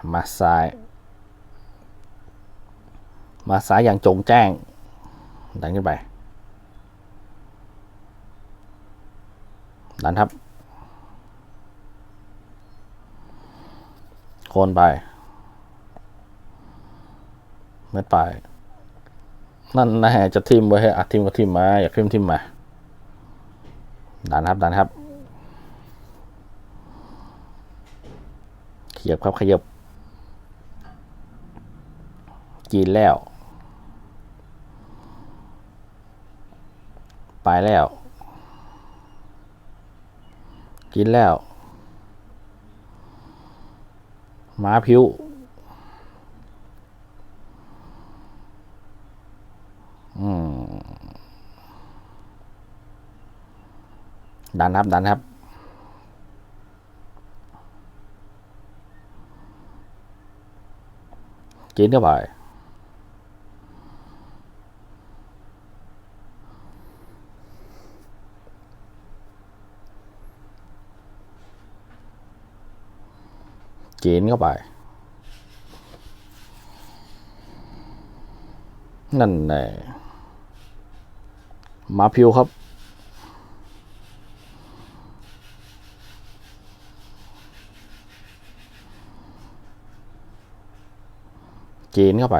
มามาซ้าย มาซ้ายอย่างจงแจ้ง ดันขึ้นไป ดันครับ โคนไป เม็ดไป นั่นนะฮะจะทิมไว้ให้อัดทิมก็ทิมมา อยากทิมทิมมา ดันครับ ดันครับขยับครับขยับ กินแล้ว ไปแล้ว กินแล้วม้าพิวดันครับ ดันครับ กินเข้าไป นเข้าไป นั่นแน่มาพิวครับจีนเข้าไป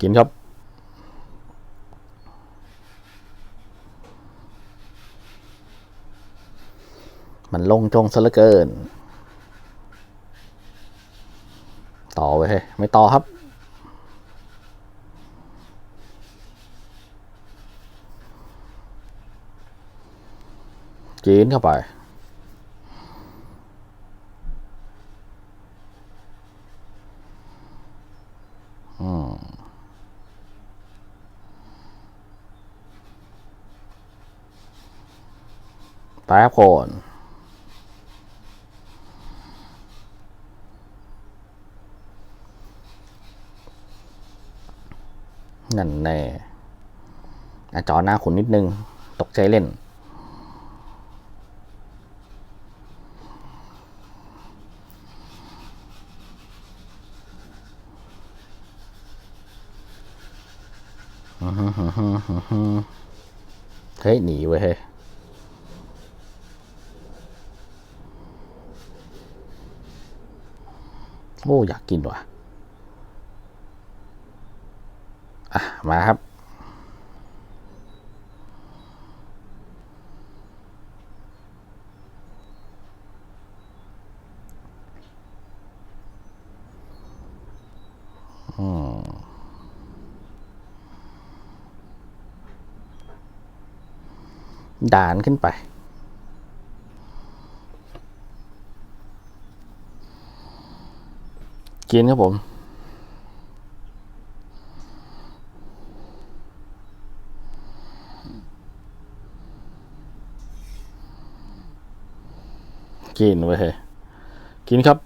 กินครับ มันลงจงซะเหลือเกิน ต่อไว้เฮ้ยไม่ต่อครับ จีนเข้าไปอืมแป๊บคน นั่นแน่จอหน้าขุนนิดนึง ตกใจเล่น เฮ้ย หนีไว้ยเฮ้ยโอ้ อยากกินว่ะ อะ มาครับ อืมด่านขึ้นไป กินครับผม กินไว้เฮ้กินครับ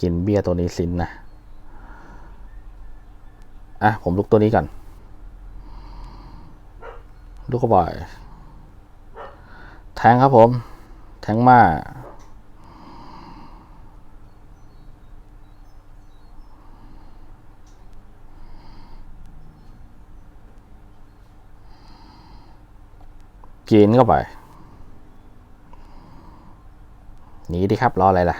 กินเบียร์ตัวนี้สินนะ อะ ผมลุกตัวนี้ก่อน ลูกกระบอกแทงครับผม แทงมากินเข้าไป หนีดิครับ รออะไรล่ะ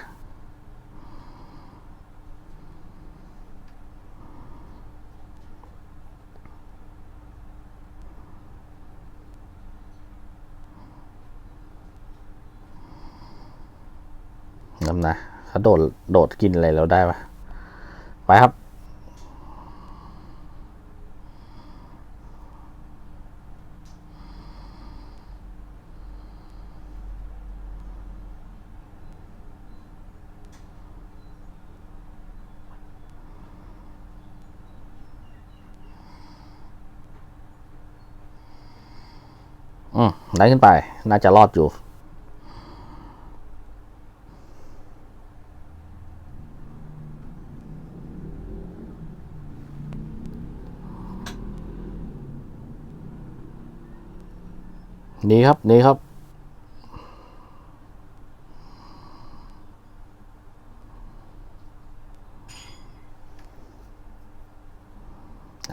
น้ำนะ เขาโดดโดดกินอะไรแล้วได้ปะไปครับออืมได้ขึ้นไป น่าจะรอดอยู่ นี่ครับนี่ครับ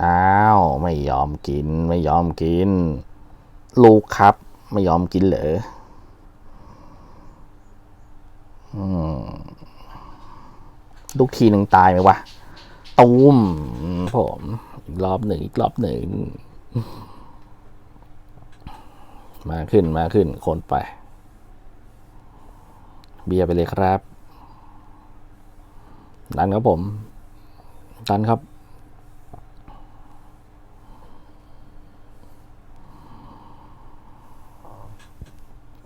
อ้าว ไม่ยอมกิน ไม่ยอมกิน ลูกครับ ไม่ยอมกินเหรออืมลูกทีหนึ่งตายไหมวะ ตูมผม อีกรอบหนึ่งอีกรอบหนึ่ง มาขึ้นมาขึ้นคนไป เบียร์ไปเลยครับดันครับผมดันครับ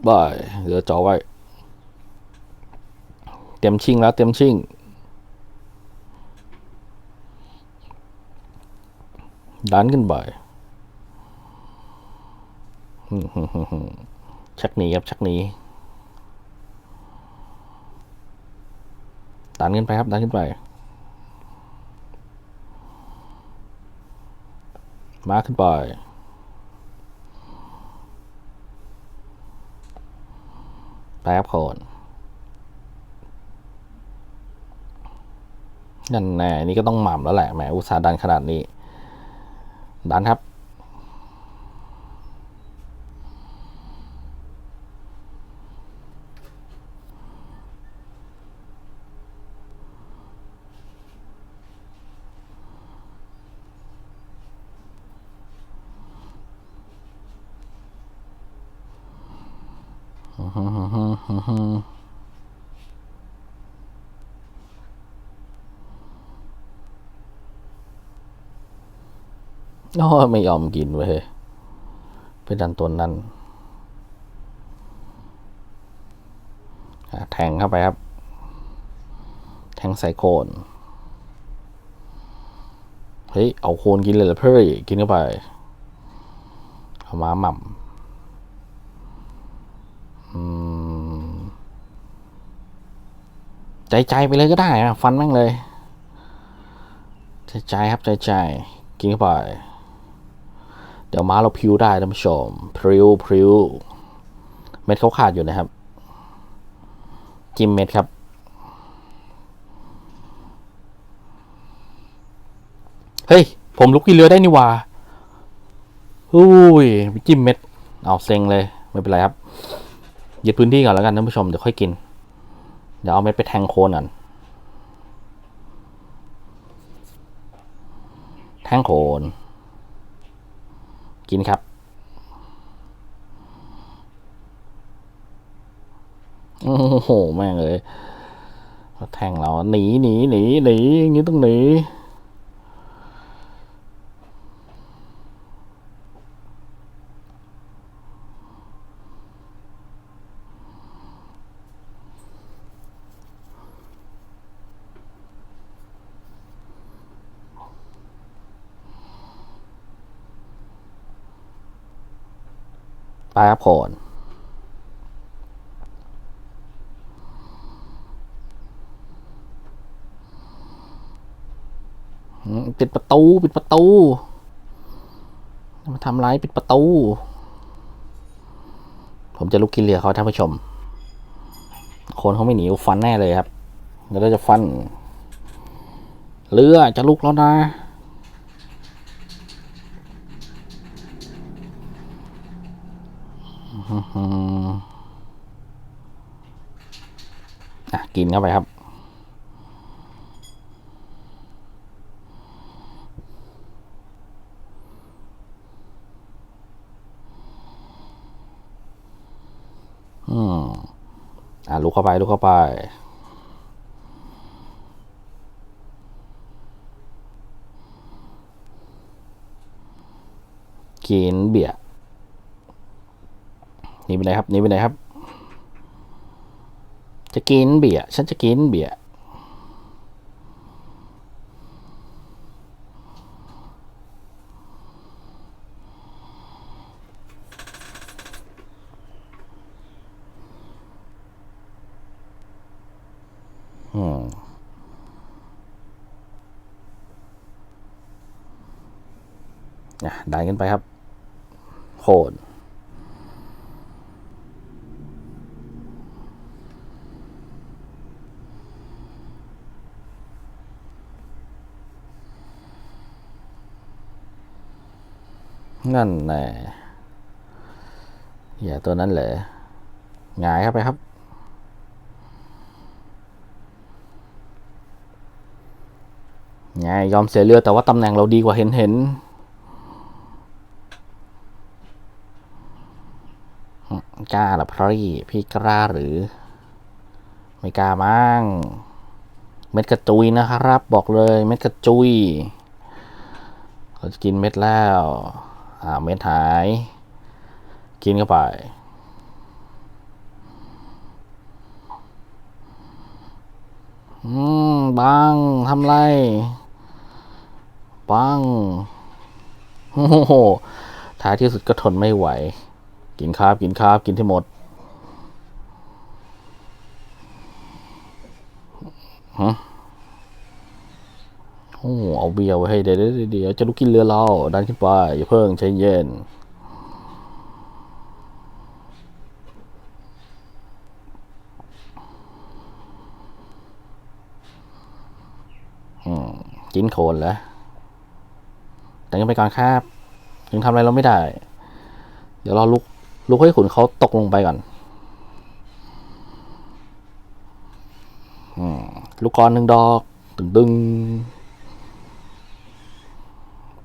บายเหลือจอไว้ เต็มชิงแล้วเต็มชิงดันขึ้นไปอืมฮึ่มฮึ่มฮึ่ม ชักหนีครับ ชักหนีดันขึ้นไปครับดันขึ้นไป มาขึ้นไปไปครับโคนนั่นแน่นี่ก็ต้องหม่ำแล้วแหละแหมอุตสาห์ดันขนาดนี้ ดันครับ โอ้ไม่ยอมกินเว้ยไปดันตัวนั้นแทงเข้าไปครับ แทงใส่โคน เฮ้ย เอาโคนกินเลยเหรอเพื่อกินเข้าไป เอามาหม่ำ ใจใจไปเลยก็ได้อะฟันแม่งเลย ใจใจครับใจใจกินเข้าไป เดี๋ยวม้าเราพิ้วได้ท่านผู้ชมพริ้วพริ้วเม็ดเขาขาดอยู่นะครับ จิ้มเม็ดครับเฮ้ย ผมลุกกินเรือได้นี่ว่าอุ้ยจิ้มเม็ด เอาเซ็งเลย ไม่เป็นไรครับ ยึดพื้นที่ก่อนแล้วกันท่านผู้ชมเดี๋ยวค่อยกิน เดี๋ยวเอาเม็ดไปแทงโคนก่อนแทงโคน กินครับโอ้โหแม่งเลยแทงเราหนีหนีหนีหนีอย่างนี้ต้องหนี ไปครับโคนอืมปิดประตู ปิดประตู มาทำร้ายปิดประตู ผมจะลุกกินเรือเขาท่านผู้ชม คนเขาไม่หนีฟันแน่เลยครับเดี๋ยวจะฟัน เรือจะลุกแล้วนะ อืมอะ กิน เข้าไปครับ อืมอะลุกเข้าไปลุกเข้าไปกินเบียร์นี่ไปไหนครับ นี่ไปไหนครับ จะกินเบียร์ฉันจะกินเบียร์อืมนะดันกันไปครับ โหด นั่นแน่อย่าตัวนั้นเลยหงายเข้าไปครับ ไงยอมเสียเรือแต่ว่าตำแหน่งเราดีกว่าเห็นเห็นกล้าหรอพี่พี่กล้าหรือ ไม่กล้ามั้งเม็ดกระจุยนะครับ บอกเลยเม็ดกระจุยเราจะกินเม็ดแล้ว อ่าเม็ดหาย กินเข้าไป อืมบังทำไรปังโอ้โหท้ายที่สุดก็ทนไม่ไหว กินครับกินครับกินที่หมดฮะ โอ้เอาเบียร์ไว้ให้เดี๋ยวเดี๋ยวเดี๋ยวจะลุกกินเรือเราดันขึ้นไปอย่าเพิ่งใจเย็นกินโคนแล้วแต่ยังไปก่อนครับยังทำอะไรเราไม่ได้ เดี๋ยวรอลุกลุกให้ขุนเขาตกลงไปก่อนอลูกกรอนหนึ่งดอก ตึงดึง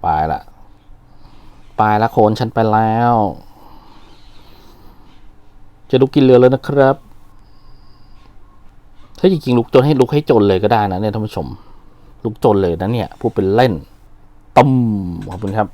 ไปละไปละโคนฉันไปแล้ว จะลุกกินเรือแล้วนะครับ ถ้าจริงๆลุกจนให้ลุกให้จนเลยก็ได้นะเนี่ยท่านผู้ชม ลุกจนเลยนะเนี่ย พูดเป็นเล่นต้มขอบคุณครับ